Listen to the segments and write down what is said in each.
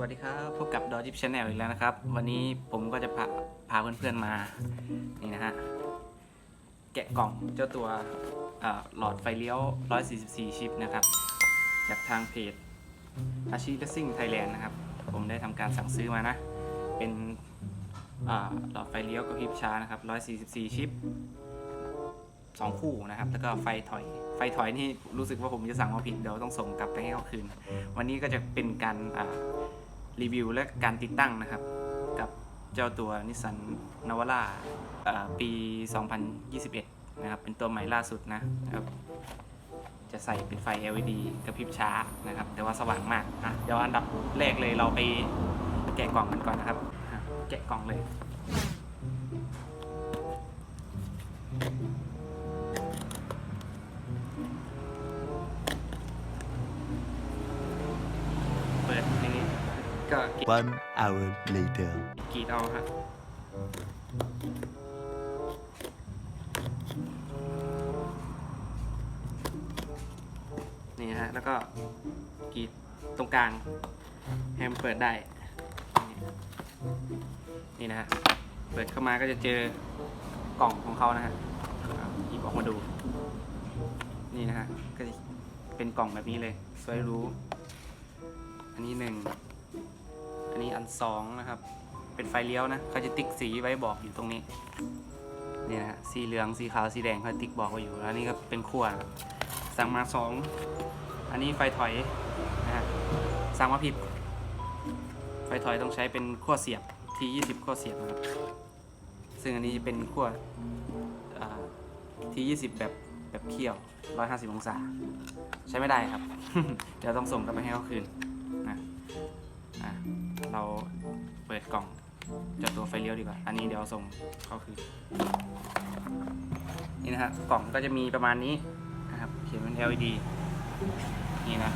วัสดีครับ พบกับดอจิปชาแนลอีกแล้วนะครับ วันนี้ผมก็จะพาพาเพื่อนๆมา นี่นะฮะ แกะกล่องเจ้าตัวหลอดไฟเลี้ยว 144 ชิปนะครับ จากทางเพจอาชีพซิ่งไทยแลนด์นะครับ ผมได้ทำการสั่งซื้อมานะ เป็นหลอดไฟเลี้ยวกระพริบช้านะครับ 144 ชิปสองคู่นะครับ แล้วก็ไฟถอย ไฟถอยนี่รู้สึกว่าผมจะสั่งมาผิด เดี๋ยวต้องส่งกลับไปให้เขาคืน วันนี้ก็จะเป็นการ รีวิวและการติดตั้งนะครับ กับเจ้าตัวนิสสันนาวาร่าปี 2021 นะครับ เป็นตัวใหม่ล่าสุดนะครับ จะใส่เป็นไฟ LED กระพริบช้านะครับ แต่ว่าสว่างมากอะเดี๋ยวอันดับแรกเลยเราไปแกะกล่องกันก่อนนะครับ แกะกล่องเลย ก็กรีด One hour later. กรีดเอาครับนี่ฮะ แล้วก็กรีดตรงกลางให้มันเปิดได้ นี่นะฮะ เปิดเข้ามาก็จะเจอกล่องของเขานะฮะอะหยิบออกมาดู นี่นะฮะ ก็จะเป็นกล่องแบบนี้เลย สวยหรู้ อันนี้หนึ่ง อันนี้อันสองนะครับ เป็นไฟเลี้ยวนะเขาจะติ๊กสีไว้บอกอยู่ตรงนี้ นี่นะฮะสีเหลือง สีขาว สีแดงเขาติ๊กบอกไว้อยู่ แล้วนี่ก็เป็นขั้วสั่งมาสองอันนี้ไฟถอยนะฮะ สั่งมาผิด ไฟถอยต้องใช้เป็นขั้วเสียบที20ขั้วเสียบนะครับ ซึ่งอันนี้จะเป็นขั้วที20แบบแบบเคี่ยว 150 องศา ใช้ไม่ได้ครับ เดี๋ยวต้องส่งกลับไปให้เขาคืน เราเปิดกล่องจากตัวไฟเลี้ยวดีกว่า อันนี้เดี๋ยวส่งเขาคือ นี่นะฮะกล่องก็จะมีประมาณนี้นะครับเขียนเป็น LED นี่นะ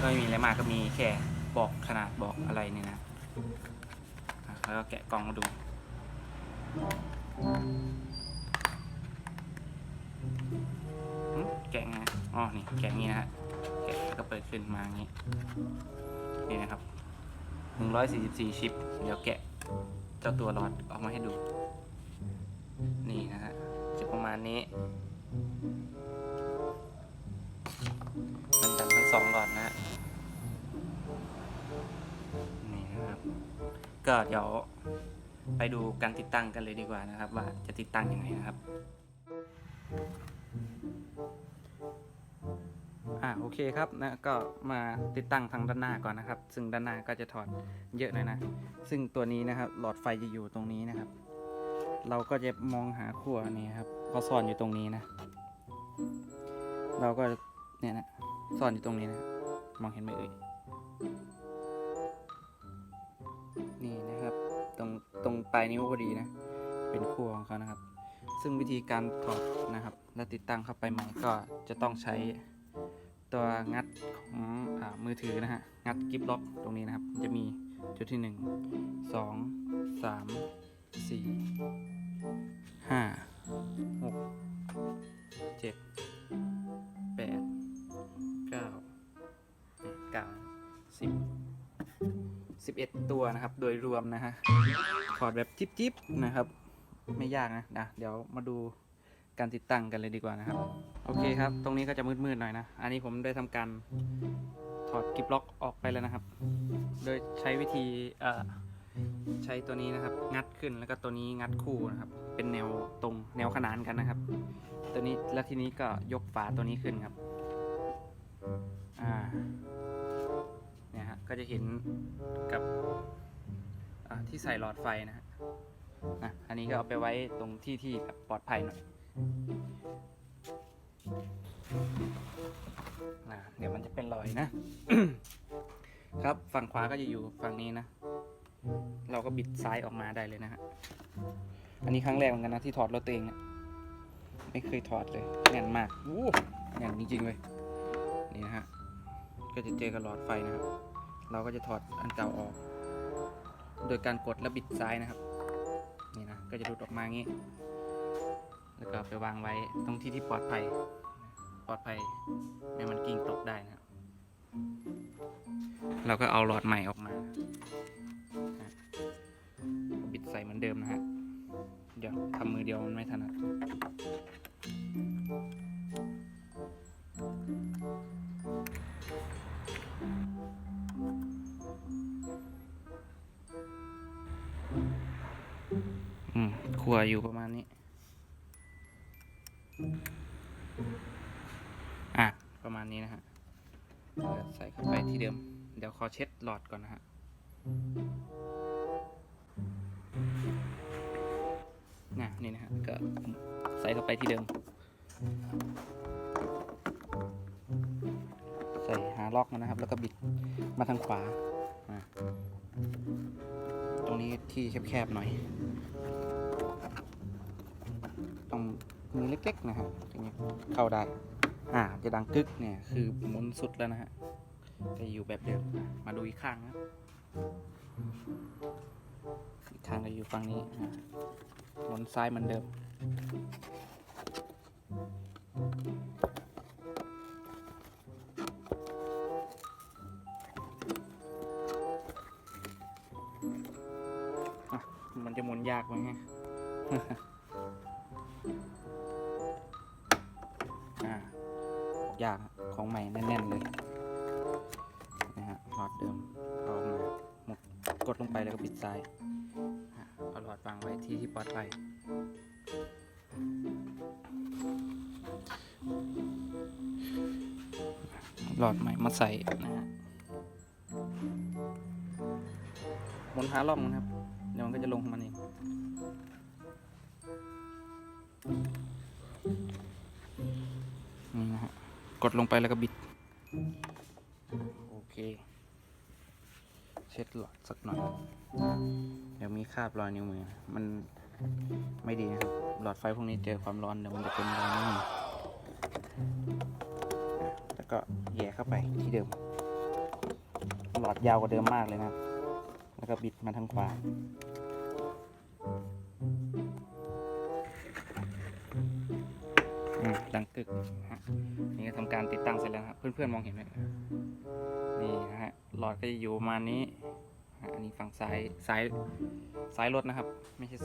ก็ไม่มีอะไรมากก็มีแค่บอกขนาดบอกอะไรนี่นะ แล้วก็แกะกล่องมาดู แกะไงอ๋อ นี่ แกะงี้นะฮะ แกะแล้วก็เปิดขึ้นมาอย่างนี้ นี่นะครับ 144 ชิป เดี๋ยวแกะเจ้าตัวหลอดออกมาให้ดู นี่นะฮะ จะประมาณนี้ มันกันทั้งสองหลอดนะฮะ นี่นะครับ ก็เดี๋ยวไปดูการติดตั้งกันเลยดีกว่านะครับ ว่าจะติดตั้งยังไงนะครับ อ่าโอเคครับนะก็มาติดตั้งทางด้านหน้าก่อนนะครับ ซึ่งด้านหน้าก็จะถอดเยอะหน่อยนะ ซึ่งตัวนี้นะครับหลอดไฟจะอยู่ตรงนี้นะครับ เราก็จะมองหาขั้วนี้ครับเขาซ่อนอยู่ตรงนี้นะ เราก็เนี่ยนะซ่อนอยู่ตรงนี้นะ มองเห็นไหมเอ่ยนี่นะครับ ตรงตรงปลายนิ้วพอดีนะ เป็นขั้วของเขานะครับ ซึ่งวิธีการถอดนะครับ และติดตั้งเข้าไปใหม่ก็จะต้องใช้ ตัวงัดของอมือถือนะฮะ งัดกิฟล็อกตรงนี้นะครับ จะมีจุดที่ 1 2 3 4 5 6 7 8 9 9 10 11 ตัวนะครับ โดยรวมนะฮะถอดแบบจิ๊บๆนะครับ ไม่ยากนะนะ เดี๋ยวมาดูการติดตั้งกันเลยดีกว่านะครับ โอเคครับ ตรงนี้ก็จะมืดๆหน่อยนะ อันนี้ผมได้ทำการถอดกิบล็อกออกไปแล้วนะครับ โดยใช้วิธีใช้ตัวนี้นะครับ งัดขึ้นแล้วก็ตัวนี้งัดคู่นะครับ เป็นแนวตรงแนวขนานกันนะครับ ตัวนี้แล้วทีนี้ก็ยกฝาตัวนี้ขึ้นครับอ่าเนี่ยฮะก็จะเห็นกับที่ใส่หลอดไฟนะฮะอันนี้ก็เอาไปไว้ตรงที่ที่แบบปลอดภัยหน่อย นะเดี๋ยวมันจะเป็นรอยนะ ครับฝั่งขวาก็จะอยู่ฝั่งนี้นะ เราก็บิดซ้ายออกมาได้เลยนะฮะ อันนี้ครั้งแรกเหมือนกันนะที่ถอดรถตัวเองอไม่เคยถอดเลยแน่นมากอู้แน่นจริงๆเลยนี่นะฮะ ก็จะเจอกับหลอดไฟนะครับ เราก็จะถอดอันเก่าออก โดยการกดและบิดซ้ายนะครับ นี่นะ ก็จะดูดออกมาอย่างนี้ แล้วก็ไปวางไว้ตรงที่ที่ปลอดภัย ปลอดภัยไม่มันกิ่งตกได้นะครับเราก็เอาหลอดใหม่ออกมา บิดใส่เหมือนเดิมนะฮะ เดี๋ยวทำมือเดียวมันไม่ถนัด เดี๋ยวขอเช็ดหลอดก่อนนะฮะน่ะนี่นะฮะก็ใส่เข้าไปที่เดิม ใส่หาล็อกมันนะครับ แล้วก็บิดมาทางขวา ตรงนี้ที่แคบๆหน่อย ต้องมือเล็กๆนะฮะถึงจะเข้าได้ อ่า จะดังกึกเนี่ย คือหมุนสุดแล้วนะฮะ จะอยู่แบบเดิมอะมาดูอีกข้างนะอีกข้างก็อยู่ฝั่งนี้หมุนซ้ายเหมือนเดิมมันจะหมุนยากไหมฮะอ่ายากของใหม่แน่นๆเลย เดิมเอามาหมุดกดลงไปแล้วก็ปิดซ้ายเอาหลอดวางไว้ที่ที่ปลอดภัยหลอดใหม่มาใส่นะฮะหมุนหาล่องนะครับ เดี๋ยวมันก็จะลงของมันเองนี่นะฮะ กดลงไปแล้วก็บิด ดหลอดสักหน่อยเดี๋ยวมีคราบรอยนิ้วมือ มันไม่ดีนะครับ หลอดไฟพวกนี้เจอความร้อนเดี๋ยวมันจะเป็นรอยนิ้วมือแล้วก็แย่เข้าไปที่เดิม หลอดยาวกว่าเดิมมากเลยนะ แล้วก็บิดมาทางขวาดังกึกนะฮะนี่ก็ทำการติดตั้งเสร็จแล้วครับเพื่อนๆมองเห็นไหมนี่นะฮะหลอดก็จะอยู่ประมาณนี้ อันนี้ฝั่งซ้ายซ้ายซ้ายรถนะครับ ไม่ใช่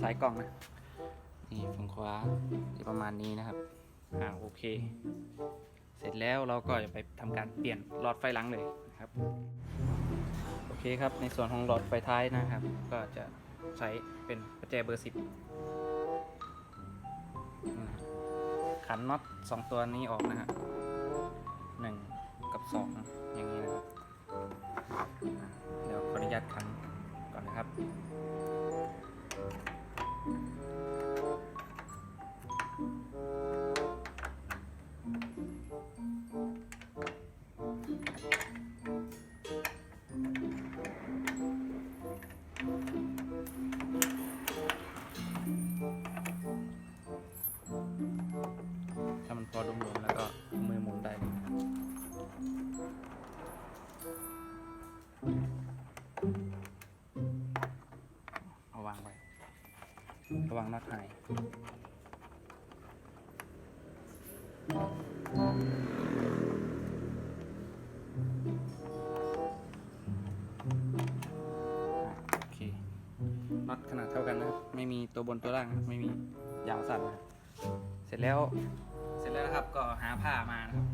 ซ้ายกล้องนะ นี่ฝั่งขวาประมาณนี้นะครับ อ่าโอเค เสร็จแล้วเราก็จะไปทำการเปลี่ยนหลอดไฟหลังเลยนะครับ โอเคครับ ในส่วนของหลอดไฟท้ายนะครับ ก็จะใช้เป็นประแจเบอร์สิบขันน็อตสองตัวนี้ออกนะฮะหนึ่งกับสองอย่างนี้นะครับ ญาตขันก่อนนะครับ ระวังน็อตหายโอเคน็อตขนาดเท่ากันนะครับ ไม่มีตัวบนตัวล่างนะไม่มียาวสั้นนะครับเสร็จแล้ว เสร็จแล้วนะครับก็หาผ้ามานะครับ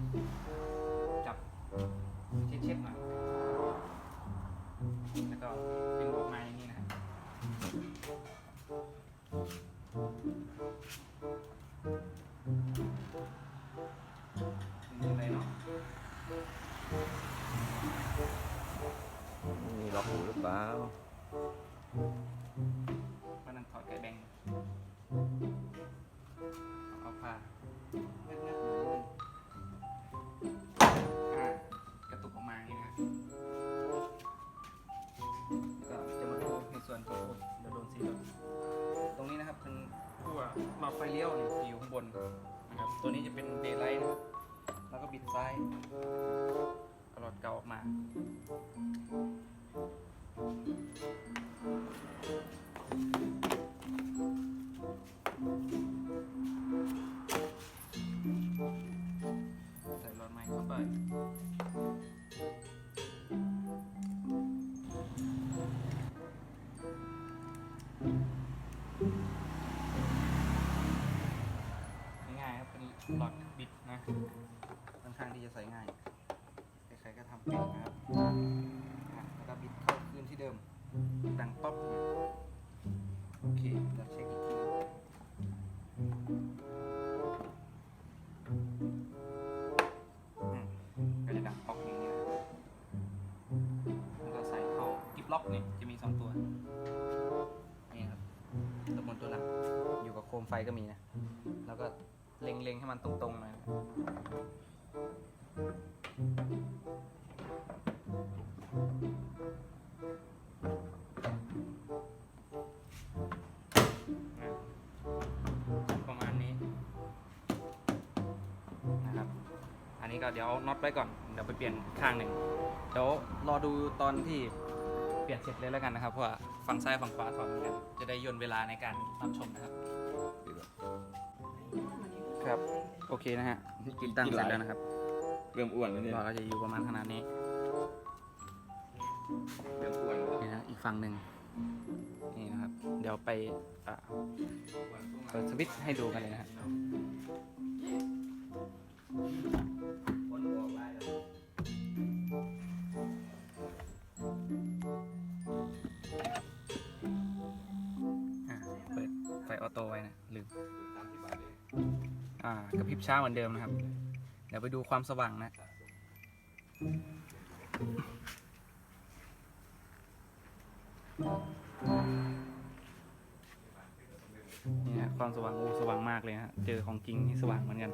ตรงนี้นะครับเป็นขั้วหลอดไฟเลี้ยวนี่จะอยู่ข้างบนนะครับตัวนี้จะเป็นเดย์ไลท์นะครับแล้วก็บิดซ้ายเอาหลอดเก่าออกมา ใส่หลอดใหม่เข้าไป ง่ายครับเป็นหลอดบิดนะค่อนข้างที่จะใส่ง่ายใครๆก็ทำเป็นนะครับแล้วก็บิดเข้าคืนที่เดิมดังป๊อปโอเคเดี๋วเช็ค มไฟก็มีนะ แล้วก็เล็งๆให้มันตรงๆหน่อยนะประมาณนี้นะครับ อันนี้ก็เดี๋ยวเอาน็อตไว้ก่อน เดี๋ยวไปเปลี่ยนข้างหนึ่ง เดี๋ยวรอดูตอนที่เปลี่ยนเสร็จเลยแล้วกันนะครับเพราะว่าฝั่งซ้ายฝั่งขวาถอดเหมือนกันจะได้ย่นเวลาในการรับชมนะครับ ครับ โอเคนะฮะติดตั้งเสร็จแล้วนะครับเริ่มอ้วนแล้วเนี่ยหลอดก็จะอยู่ประมาณขนาดนี้เริ่มอ้วนแล้วนี่นะอีกฝั่งหนึ่งนี่นะครับ เดี๋ยวไปอ่าเปิดสวิตช์ให้ดูกันเลยนะครับอะ ออโต้ไว้นะลืมอ่ากระพริบช้าเหมือนเดิมนะครับ เดี๋ยวไปดูความสว่างนะนี่ฮะความสว่างโอ้สว่างมากเลยฮะเจอของจริงนี่สว่างเหมือนกัน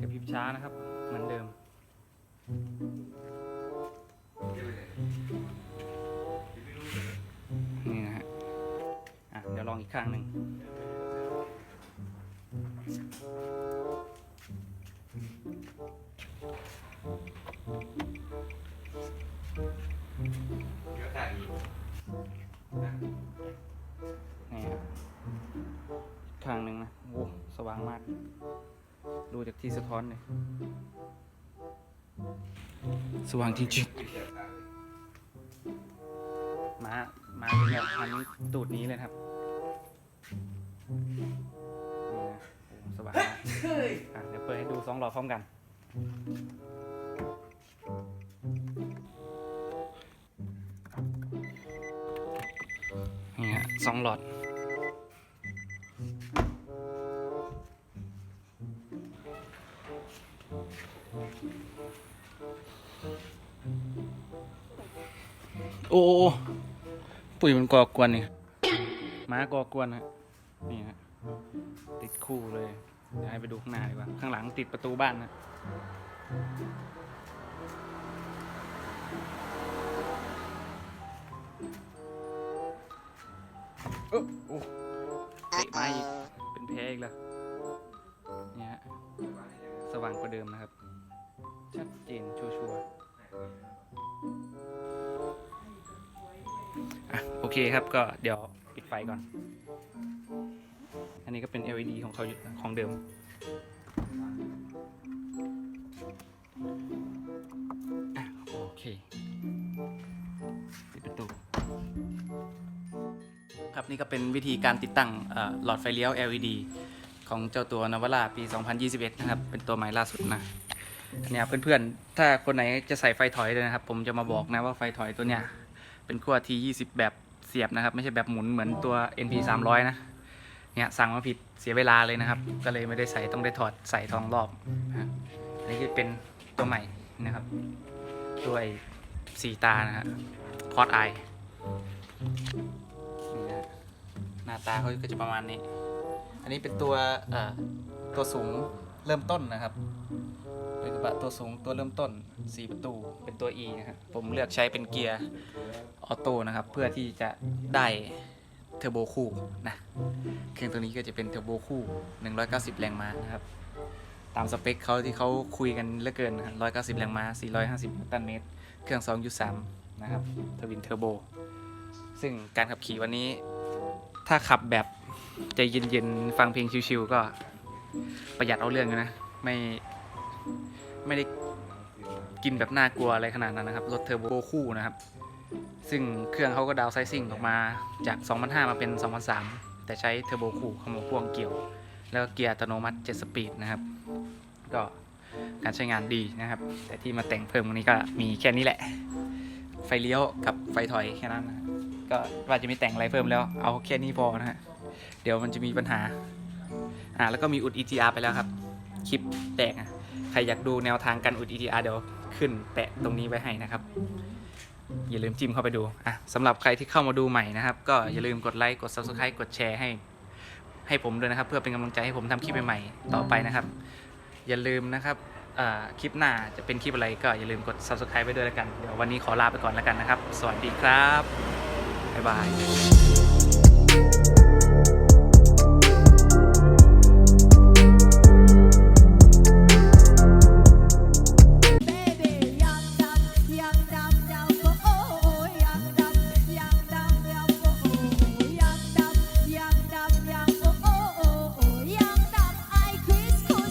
กระพริบช้านะครับ เหมือนเดิม อะเดี๋ยวลองอีกข้างหนึ่งเยอะขนาดนี้นี่ครับข้างหนึ่งนะโอ้สว่างมาก ดูจากที่สะท้อนเลยสว่างจริงๆมา มาเป็นแบบพันตูดนี้เลยนะครับนี่นะโอ้ สว่างมากอะเดี๋ยวเปิดให้ดูสองหลอดพร้อมกัน นี่ฮะสองหลอด โอ้โอ้ปุ๋ยมันก่อกวนนี่ม้าก่อกวนฮะนี่ฮะ ติดคู่เลยเดี๋ยวให้ไปดูข้างหน้าดีกว่า ข้างหลังติดประตูบ้านนะเอ้อโอ้เตะไม้อีก เป็นแพ้อีกแล้วเนี่ยฮะสว่างกว่าเดิมนะครับ ชัดเจนชัวร์ๆโอเคครับก็เดี๋ยวปิดไฟก่อน อันนี้ก็เป็น LED ของเขาของเดิมอโอเคปิดประตูครับนี่ก็เป็นวิธีการติดตั้งหลอดไฟเลี้ยว LED ของเจ้าตัวนวล่าปี 2021 นะครับ เป็นตัวใหม่ล่าสุดนะอันเนี้ยเพื่อนๆ ถ้าคนไหนจะใส่ไฟถอยเลยนะครับ ผมจะมาบอกนะว่าไฟถอยตัวเนี้ยเป็นขั้ว T20 แบบเสียบนะครับ ไม่ใช่แบบหมุนเหมือนตัว NP 300 นะ เนี่ยสั่งมาผิดเสียเวลาเลยนะครับ ก็เลยไม่ได้ใส่ต้องได้ถอดใส่ทองรอบนะอันนี้คือเป็นตัวใหม่นะครับ ด้วยสีตานะฮะคอร์ดไอนี่นะหน้าตาเขาก็จะประมาณนี้ อันนี้เป็นตัวอ่อตัวสูงเริ่มต้นนะครับเป็นกระบะตัวสูงตัวเริ่มต้น 4 ประตูเป็นตัว E นะครับผมเลือกใช้เป็นเกียร์ออโต้นะครับ เพื่อที่จะได้ เทอร์โบคู่นะ เครื่องตัวนี้ก็จะเป็นเทอร์โบคู่ 190 แรงม้านะครับ ตามสเปคเขาที่เขาคุยกันเหลือเกินนะ190 แรงม้า 450นิวตันเมตร เครื่อง 2.3 นะครับ ทวินเทอร์โบ ซึ่งการขับขี่วันนี้ ถ้าขับแบบใจเย็นๆ ฟังเพลงชิวๆ ก็ประหยัดเอาเรื่องนะ ไม่ ไม่ได้กินแบบน่ากลัวอะไรขนาดนั้นนะครับ รถเทอร์โบคู่นะครับ ซึ่งเครื่องเขาก็ดาวไซซิ่งออกมาจาก 2005 มาเป็น 2003 แต่ใช้เทอร์โบคู่ขโมยพ่วงเกี่ยว แล้วเกียร์อัตโนมัติ 7 สปีดนะครับ ก็การใช้งานดีนะครับ แต่ที่มาแต่งเพิ่มตรงนี้ก็มีแค่นี้แหละ ไฟเลี้ยวกับไฟถอยแค่นั้นนะก็ว่าจะไม่แต่งอะไรเพิ่มแล้ว เอาแค่นี้พอนะฮะ เดี๋ยวมันจะมีปัญหา อ่าแล้วก็มีอุด EGR ไปแล้วครับ คลิปแตกอะ ใครอยากดูแนวทางการอุด EGR เดี๋ยวขึ้นแปะตรงนี้ไว้ให้นะครับ อย่าลืมจิ้มเข้าไปดูอะสำหรับใครที่เข้ามาดูใหม่นะครับ ก็อย่าลืมกดไลค์กด Subscribe กดแชร์ให้ ให้ผมด้วยนะครับ เพื่อเป็นกำลังใจให้ผมทำคลิปใหม่ๆต่อไปนะครับ อย่าลืมนะครับอ่าคลิปหน้าจะเป็นคลิปอะไรก็อย่าลืมกด Subscribe ไว้ด้วยแล้วกันเดี๋ยววันนี้ขอลาไปก่อนแล้วกันนะครับ สวัสดีครับบ๊ายบาย